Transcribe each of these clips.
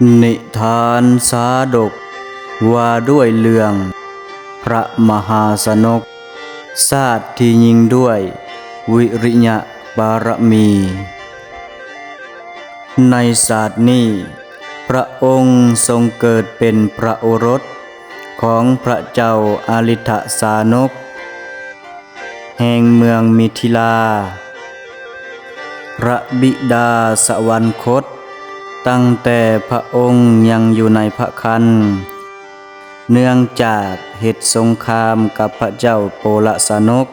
นิทานสาดก ว่าด้วยเรื่อง พระมหาสนกศาสตร์ที่ยิงด้วย วิริยะบารมี ในศาสตร์นี้ พระองค์ทรงเกิดเป็นพระโอรสของพระเจ้าอาลิทสานก แห่งเมืองมิถิลา พระบิดาสวรรคต ตั้งแต่พระองค์ยังอยู่ในพระคัน เนื่องจากเหตุสงครามกับพระเจ้าโปละสนก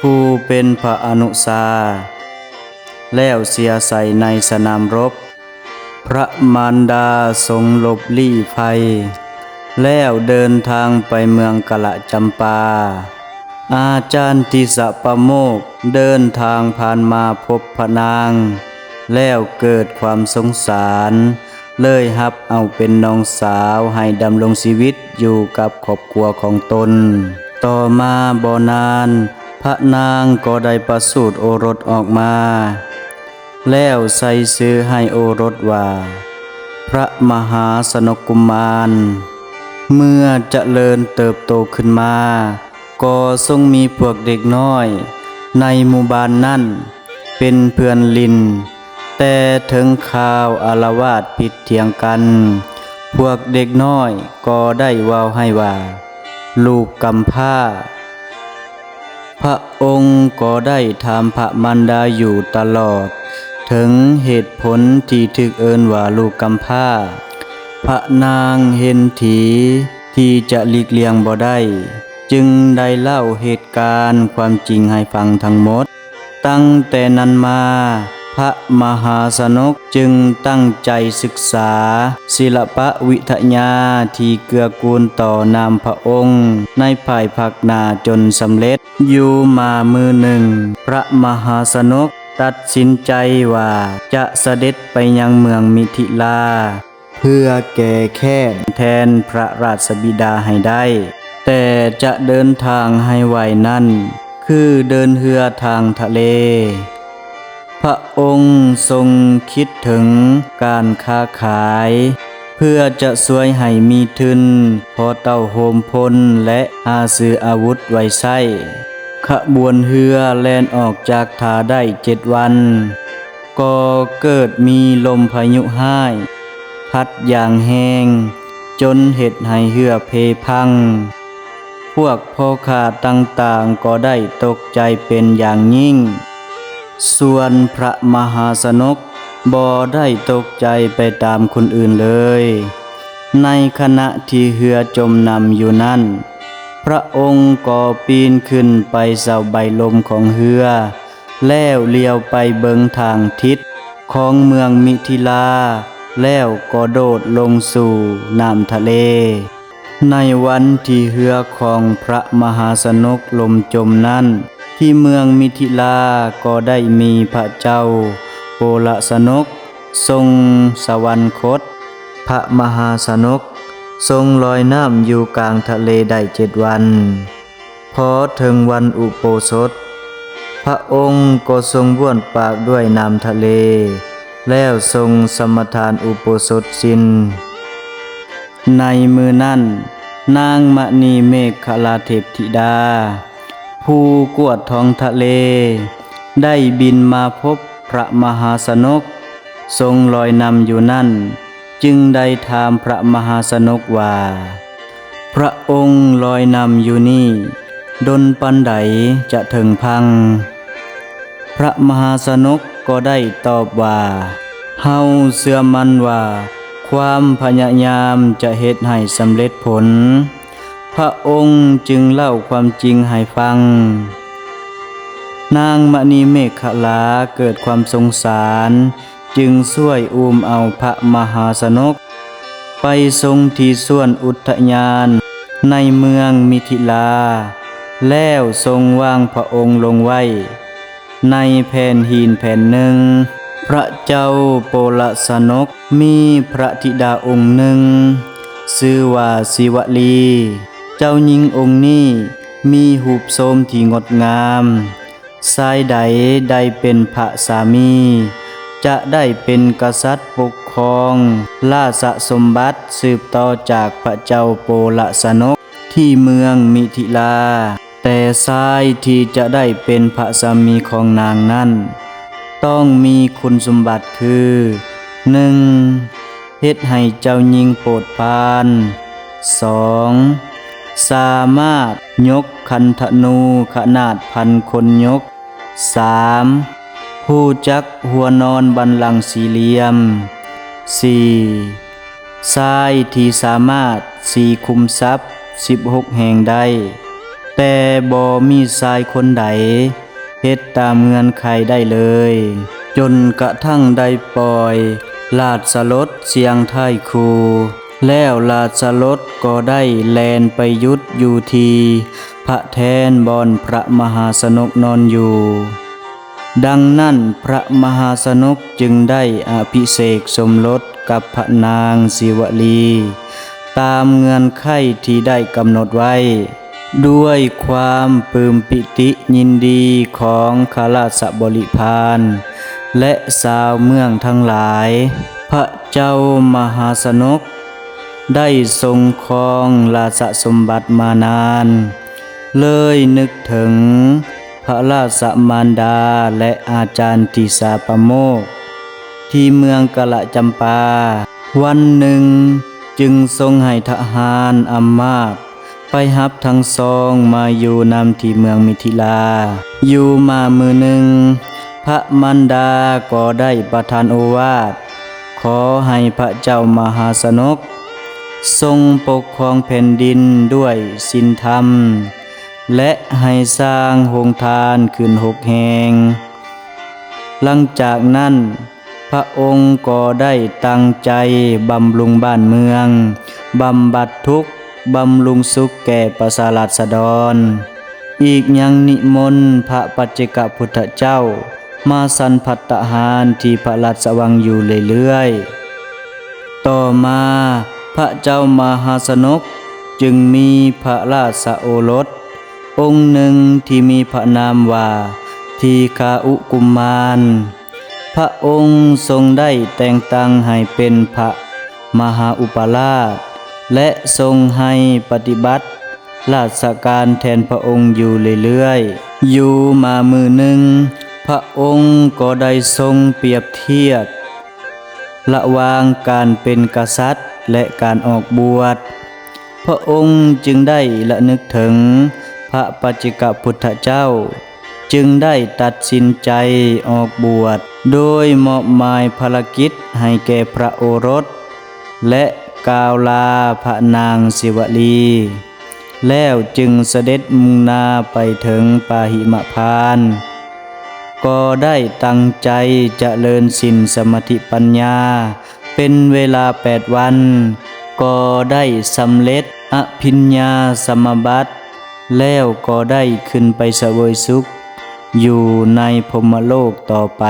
ผู้เป็นพระอนุสาแล้วเสียใส่ในสนามรบ พระมารดาทรงหลบลี้ภัย แล้วเดินทางไปเมืองกะละจำปา อาจารย์ติสะปะโมกเดินทางผ่านมาพบพระนาง แล้วเกิดความสงสาร เลยฮับเอาเป็นน้องสาวให้ดำรงชีวิตอยู่กับครอบครัวของตน ต่อมาบ่นาน พระนางก็ได้ประสูติโอรสออกมา แล้วใส่ซื้อให้โอรสว่า พระมหาสนกกุมาร เมื่อจเจริญเติบโตขึ้นมา ก็ทรงมีพวกเด็กน้อย ในหมู่บ้านนั่นเป็นเพื่อนลิน แต่ถึงข่าวอารวาสผิดเถียงกัน พวกเด็กน้อยก็ได้ว่าให้ว่า ลูกกำพร้า พระองค์ก็ได้ถามพระมารดาอยู่ตลอด ถึงเหตุผลที่ถึกเอินว่าลูกกำพร้า พระนางเห็นถีที่จะหลีกเลี่ยงบ่ได้ จึงได้เล่าเหตุการณ์ความจริงให้ฟังทั้งหมด ตั้งแต่นั้นมา พระมหาสนกจึงตั้งใจศึกษา ศิลปะวิทยาที่เกื้อกูลต่อนามพระองค์ ในภายภาคหนาจนสำเร็จ อยู่มามือหนึ่ง พระมหาสนกตัดสินใจว่าจะเสด็จไปยังเมืองมิถิลา เพื่อแก่แค้นแทนพระราชบิดาให้ได้ แต่จะเดินทางให้ไหวนั่น คือเดินเรือทางทะเล พระองค์ทรงคิดถึงการค้าขาย เพื่อจะช่วยให้มีทุนพอเต้าโฮมพลและหาซื้ออาวุธไว้ใช้ขบวนเรือแล่นออกจากท่าได้เจ็ดวัน ก็เกิดมีลมพายุห้าย พัดอย่างแห้ง จนเห็ดให้เหือเพพัง พวกพ่อขาต่างๆก็ได้ตกใจเป็นอย่างยิ่ง ส่วนพระมหาสนกบ่ได้ตกใจไปตามคนอื่นเลย ในขณะที่เหือจมนำอยู่นั่น พระองค์ก็ปีนขึ้นไปเสาใบลมของเหือ แล้วเลี้ยวไปเบิงทางทิศของเมืองมิถิลา แล้วก็โดดลงสู่น้ำทะเล ในวันที่เรือของพระมหาสนกลมจมนั้น ที่เมืองมิถิลาก็ได้มีพระเจ้าโปละสนก ทรงสวรรคต พระมหาสนก ทรงลอยน้ำอยู่กลางทะเลได้เจ็ดวัน พอถึงวันอุโปสถ พระองค์ก็ทรงบ้วนปากด้วยน้ำทะเล แล้วทรงสมทานอุโปสถสินในมือนั่นนางมณีเมฆคลาเทพธิดา ผู้กวดทองทะเล ได้บินมาพบพระมหาสนก ทรงลอยนำอยู่นั่น จึงได้ถามพระมหาสนกว่า พระองค์ลอยนำอยู่นี่ ดนปันใดจะถึงพัง พระมหาสนกก็ได้ตอบว่าเฮาเสื่อมันว่า ความพยายามจะเหตุให้สำเร็จผล พระองค์จึงเล่าความจริงให้ฟัง นางมณีเมฆลาเกิดความสงสาร จึงช่วยอุ้มเอาพระมหาสนก ไปทรงที่ส่วนอุทยานในเมืองมิถิลา แล้วทรงวางพระองค์ลงไว้ ในแผ่นหินแผ่นหนึ่ง พระเจ้าโปละสนกมีพระธิดาองค์หนึ่งชื่อว่าศิวลี เจ้าหญิงองค์นี้มีหูโสมที่งดงามชายใดได้เป็นพระสามี จะได้เป็นกษัตริย์ปกครองราชสมบัติสืบต่อจากพระเจ้าโปละสนกที่เมืองมิถิลา แต่ชายที่จะได้เป็นพระสามีของนางนั้น ต้องมีคุณสมบัติคือ 1. เฮ็ดให้เจ้าหญิงโปรดปาน 2. สามารถยกคันธนูขนาดพันคนยก 3. ผู้จักหัวนอนบันลังสี่เหลี่ยม 4. ทรายที่สามารถสีคุมทรัพย์ 16 แห่งได้แต่บ่มีทรายคนใดเฮ็ดตามเงื่อนไขได้เลย จนกระทั่งได้ปล่อย ลาดสลดเสียงไทยครู แล้วลาดสลดก็ได้แลนไปยุดอยู่ทีพระแทนบอนพระมหาสนกนอนอยู่ ดังนั้นพระมหาสนุกจึงได้อภิเษกสมรสกับพระนางศิวลี ตามเงื่อนไขที่ได้กำหนดไว้ ด้วยความปลื้มปิติยินดีของขาราชบริพารและสาวเมืองทั้งหลาย พระเจ้ามหาสนุก ได้ทรงครองราชสมบัติมานาน เลยนึกถึงพระราชมารดาและอาจารย์ติสาปโมก ที่เมืองกะละจำปา วันหนึ่งจึงทรงให้ทหารอำมาตไปหับทั้งสองมาอยู่นำที่เมืองมิถิลา อยู่มามือหนึ่ง พระมันดาก็ได้ประทานโอวาท ขอให้พระเจ้ามหาสนก ทรงปกครองแผ่นดินด้วยศีลธรรม และให้สร้างโรงทานขึ้นหกแห่งหลังจากนั้น พระองค์ก็ได้ตั้งใจบำรุงบ้านเมือง บำบัดทุกข์บำรุงสุขแก่ประสาราษฎร อีกยังนิมนต์พระปัจเจกพุทธเจ้า มาสันพัตตหารที่พระราชวังอยู่เรื่อยๆ ต่อมา พระเจ้ามหาสนกจึงมีพระราชโอรส องค์หนึ่งที่มีพระนามว่าทีคาอุกุมาร พระองค์ทรงได้แต่งตั้งให้เป็นพระมหาอุปราช และทรงให้ปฏิบัติราชการแทนพระองค์อยู่เรื่อยๆ อยู่มามือหนึ่ง พระองค์ก็ได้ทรงเปรียบเทียบระวางการเป็นกษัตริย์ และการออกบวช พระองค์จึงได้ละนึกถึงพระปัจเจกพุทธเจ้า จึงได้ตัดสินใจออกบวช โดยมอบหมายภารกิจให้แก่พระโอรส และกาวลาพระนางศิวลี แล้วจึงเสด็จมุ่งหน้าไปถึงปาหิมพานก็ได้ตั้งใจเจริญสินสมาธิปัญญา เป็นเวลาแปดวัน ก็ได้สำเร็จอภิญญาสมบัติ แล้วก็ได้ขึ้นไปเสวยสุข อยู่ในพรมโลกต่อไป